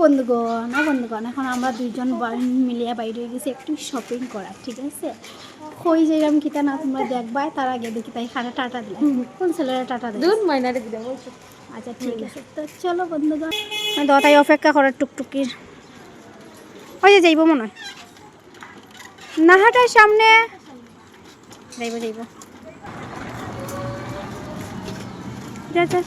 বন্ধুগণ ও বন্ধুগণ এখন আমরা দুইজন মিলিয়ে বাইরে গেছি একটু শপিং করা ঠিক আছে? কই যেরকম কিতা না তোমরা দেখবাই তার আগে দেখি তাই খানা টাটা দিলে কোন ছেলেরা টাটা দিলে দুধ মাইনারে দিলাম আচ্ছা ঠিক আছে। তো চলো বন্ধুগণ দতাই অপেক্ষা করার টুকটুকির। ওই যে যাইব মনে হয়। নাহাটার সামনে। যাইব যাইব। যা যা।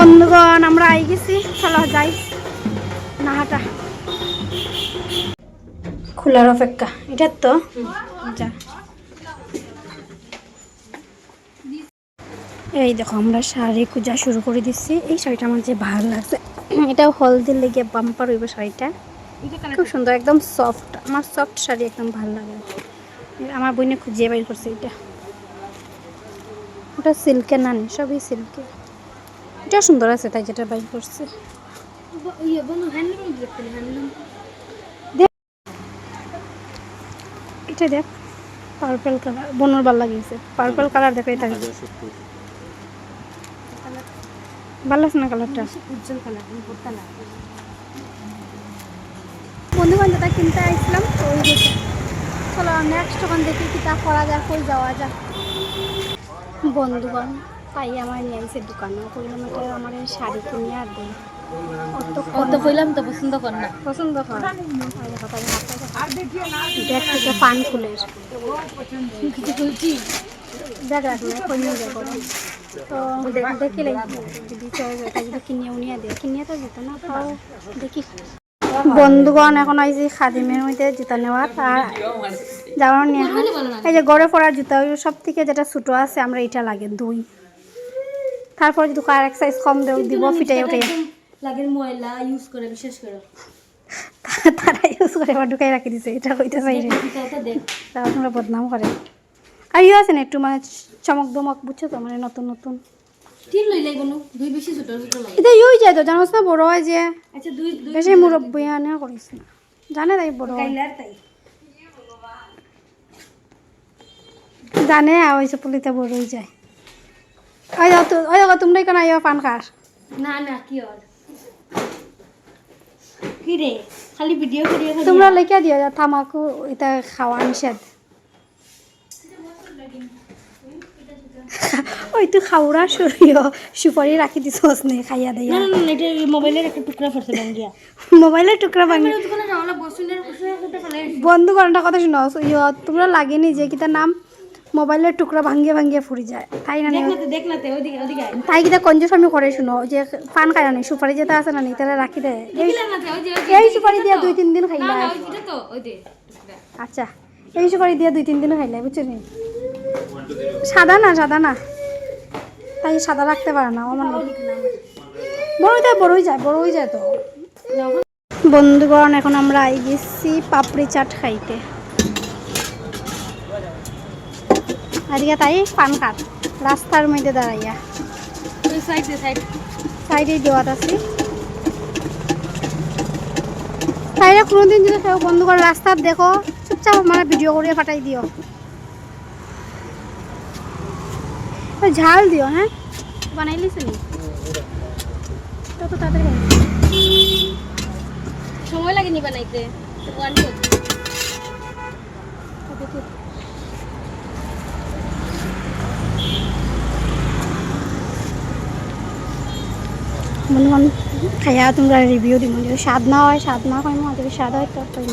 বন্ধুগণ আমরা আই গেছি। চলো যাই। নাহাটা। খোলার অপেক্ষা। এটা তো? যা। এই দেখো আমরা শাড়ি খুঁজা শুরু করে দিচ্ছি। এই শাড়িটা আমার যে ভালো লাগছে। এটা হলদির লেগে বাম্পার হইব শাড়িটা। খুব সুন্দর একদম সফট আমার সফট শাড়ি একদম ভালো লাগে আমার বইনে খুঁজিয়ে বাইর করছে এটা। ওটা সিল্কের না নেই সবই সিল্কের এটা সুন্দর আছে তাই যেটা বাইর করছে। ইয়ে বন্ধু এটা দেখ পার্পল কালার বনোর ভালো লাগিয়েছে। পার্পল কালার দেখো এটা ভালো আছে না কালারটা উজ্জ্বল কালার বন্ধু বান্ধবটা কিনতে আসলাম তো ওই দেখে চলো নেক্সট ওখান দেখি কিতা করা যায় কই যাওয়া যায়। বন্ধুগণ। তাই আমার নিয়ে আইসে দোকানে। কইলাম এটা আমার এই শাড়ি কিনে আর অত কইলাম তো পছন্দ কর না। পছন্দ কর। ব্যাগ থেকে পান ফুলের কিছু বলছি তো দেখি যদি কিনিয়ে উনিয়ে দেয় কিনিয়ে তো যেত না তাও দেখি। বন্ধুগণ এখন আইছি খাদিমের মধ্যে জুতা নেওয়ার আর যাওয়ার নিয়ে। এই যে গড়ে পড়ার জুতা ওই সব থেকে যেটা ছোটো আছে আমরা এটা লাগে দুই। তারপর যদি আর এক সাইজ কম দেও দিব ফিটাই উঠে লাগের ময়লা ইউজ করে বিশেষ করে। তারা ইউজ করে আবার ঢুকাই রাখি দিছে এটা হইতে চাই রে। এটা দেখ। তারা তোমরা বদনাম করে। আর ইয়ে আছে না একটু মানে চমক দমক বুঝছ তো? মানে নতুন নতুন। ঠিক লই লাগবো না দুই বেশি ছোট ছোট লাগে। এটা ইউই যায় তো জানোস না? বড় হয় যে। আচ্ছা দুই দুই বেশি মুরব্বী আনে করিস না। জানে তাই বড় কাইলার তাই। জানে ওই পুলিতে বড় হয়ে যায়। ওই তো ওই যাও তোমরা কেন আইয়া পান খাস। না না কি আর কি রে? খালি ভিডিও খালি তোমরা লেখা দিও যে তামাকু এটা খাওয়া নিষেধ। ওই তুই খাওয়া সরিয় সুপারি রাখি দিছস নে খাইয়া দিয়া। না না এটা মোবাইলের একটা টুকরা পড়ছে ভাঙ্গিয়া মোবাইলের টুকরা ভাঙি দোকানে যাওয়ালা বসুনের বসে একটা ফেলে বন্ধু করাটা কথা শুনো ইয় তোমরা লাগেনি যে কিতা নাম? মোবাইলের টুকরা ভাঙ্গিয়ে ভাঙ্গিয়ে ফুরি যায়। তাই না। তাই কিতা কঞ্জুস আমি করে শুনো যে পান খাই না সুপারি যেটা আছে না নি তাহলে রাখি দেয় এই সুপারি দিয়া দুই তিন দিন খাইলা। আচ্ছা এই সুপারি দিয়া দুই তিন দিন খাইলা বুঝছ নি? সাদা না সাদা না। তাই সাদা রাখতে পারে না আমার বড়ই যায় বড়ই যায় বড়ই যায় তো। বন্ধুগণ এখন আমরা আই গেছি পাপড়ি চাট খাইতে। আজকে তাই পান খাট রাস্তার মধ্যে দাঁড়াইয়া। সাইডে দেওয়াত আছি। তাইলে কোনোদিন যদি কেউ বন্ধু করে রাস্তার দেখো চুপচাপ আমার ভিডিও করে পাঠাই দিও। ঝাল দিও হ্যাঁ? বানাইলিস তাড়াতাড়ি বানাই। সময় লাগে নি বানাইতে কি? বন্ধুগণ খাইয়া তোমরা রিভিউ দিব যদি স্বাদ না হয় স্বাদ না হয় না যদি স্বাদ হয় তো কইম।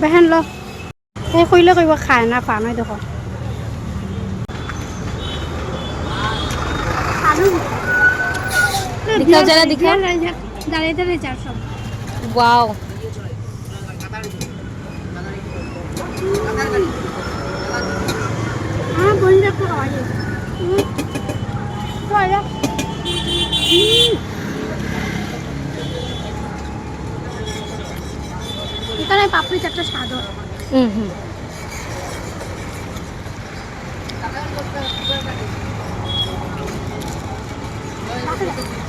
বেহেন ল এই কইলে কইব খায় না পা নাই দেখো দেখাও যারা দেখাও। দাঁড়িয়ে দাঁড়িয়ে যার সব ওয়াও হ্যাঁ বন্ধু একটু খাওয়া যায় খাওয়া যায় এখানে পাপড়ি চারটা স্বাদ হয়। হুম হুম। আছে